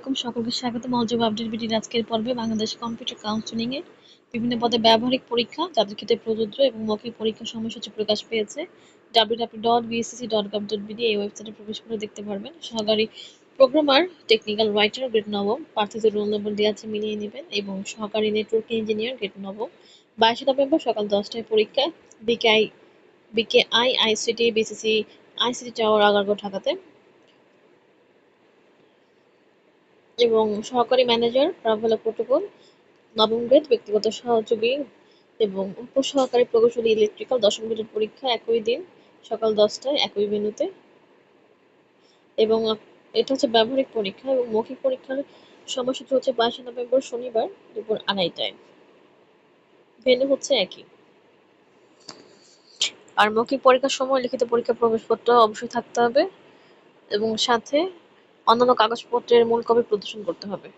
এরকম সকলকে স্বাগত মলজব আপডেট বিটির আজকের পর্বে বাংলাদেশ কম্পিউটার কাউন্সিলিং বিভিন্ন পদে ব্যবহারিক পরীক্ষা, যাদের ক্ষেত্রে প্রযোজ্য এবং মৌখিক পরীক্ষার সময়সূচি প্রকাশ পেয়েছে। www.bscc.gov.bd এই ওয়েবসাইটে প্রবেশ করে দেখতে পারবেন। সহকারী প্রোগ্রামার টেকনিক্যাল রাইটার গ্রেড নবম, প্রার্থীদের রোল নম্বর দেওয়া আছে, মিলিয়ে নেবেন এবং সহকারী নেটওয়ার্ক ইঞ্জিনিয়ার গ্রেড নবম। বাইশে নভেম্বর সকাল দশটায় পরীক্ষা BKI BKI ICT BCC ICT tower Agargaon ঢাকাতে। এবং সহকারী ম্যানেজার প্রাভেলা প্রোটোকল, নবম গ্রেড, ব্যক্তিগত সহযোগী এবং উপসহকারী প্রকৌশলী ইলেকট্রিক্যাল দশম গ্রেডের পরীক্ষা একই দিন, সকাল দশটায় একই ভেন্যুতে এবং এটা হচ্ছে ব্যবহারিক পরীক্ষা এবং মৌখিক পরীক্ষার সময়সূচি হচ্ছে বাইশে নভেম্বর, শনিবার দুপুর আড়াইটায়। ভেন্যু হচ্ছে একই। আর মৌখিক পরীক্ষার সময় লিখিত পরীক্ষা প্রবেশপত্র অবশ্যই থাকতে হবে এবং সাথে অন্যান্য কাগজপত্রের মূল কপি প্রদর্শন করতে হবে।